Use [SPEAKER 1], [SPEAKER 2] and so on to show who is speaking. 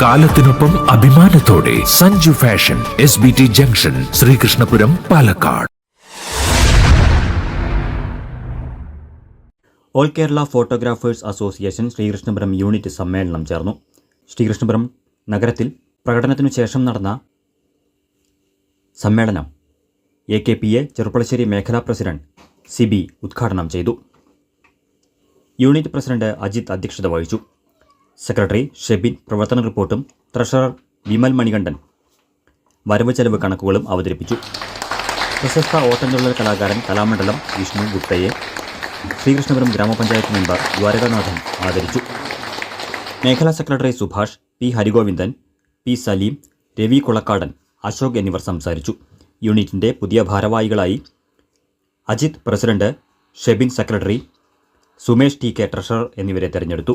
[SPEAKER 1] കാലത്തിനൊപ്പം അഭിമാനത്തോടെ Sanju fashion S B T junction Sreekrishnapuram Palakkad.
[SPEAKER 2] All Kerala photographers association Sreekrishnapuram unit സമ്മേളനം ചേർന്നു. ശ്രീകൃഷ്ണപുരം നഗരത്തിൽ പ്രകടനത്തിനു ശേഷം നടന്ന സമ്മേളനം A K P A Cherpulassery മേഖലാ പ്രസിഡന്റ് സിബി ഉദ്ഘാടനം ചെയ്തു. യൂണിറ്റ് പ്രസിഡന്റ് അജിത് അധ്യക്ഷത വഹിച്ചു. സെക്രട്ടറി ഷെബിൻ പ്രവർത്തന റിപ്പോർട്ടും ട്രഷറർ വിമൽ മണികണ്ഠൻ. വരവ് ചെലവ് കണക്കുകളും അവതരിപ്പിച്ചു. പ്രശസ്ത ഓട്ടംതുള്ളൽ കലാകാരൻ കലാമണ്ഡലം വിഷ്ണു ഗുപ്തയെ ശ്രീകൃഷ്ണപുരം ഗ്രാമപഞ്ചായത്ത് മെമ്പർ ദ്വാരകാനാഥൻ ആദരിച്ചു. മേഖലാ secretary Subhash P Harigovindan P Saleem Ravi Kulakkadan Ashok എന്നിവർ സംസാരിച്ചു. യൂണിറ്റിന്റെ പുതിയ ഭാരവാഹികളായി Ajith president Shebin secretary Sumesh T K treasurer എന്നിവരെ തെരഞ്ഞെടുത്തു.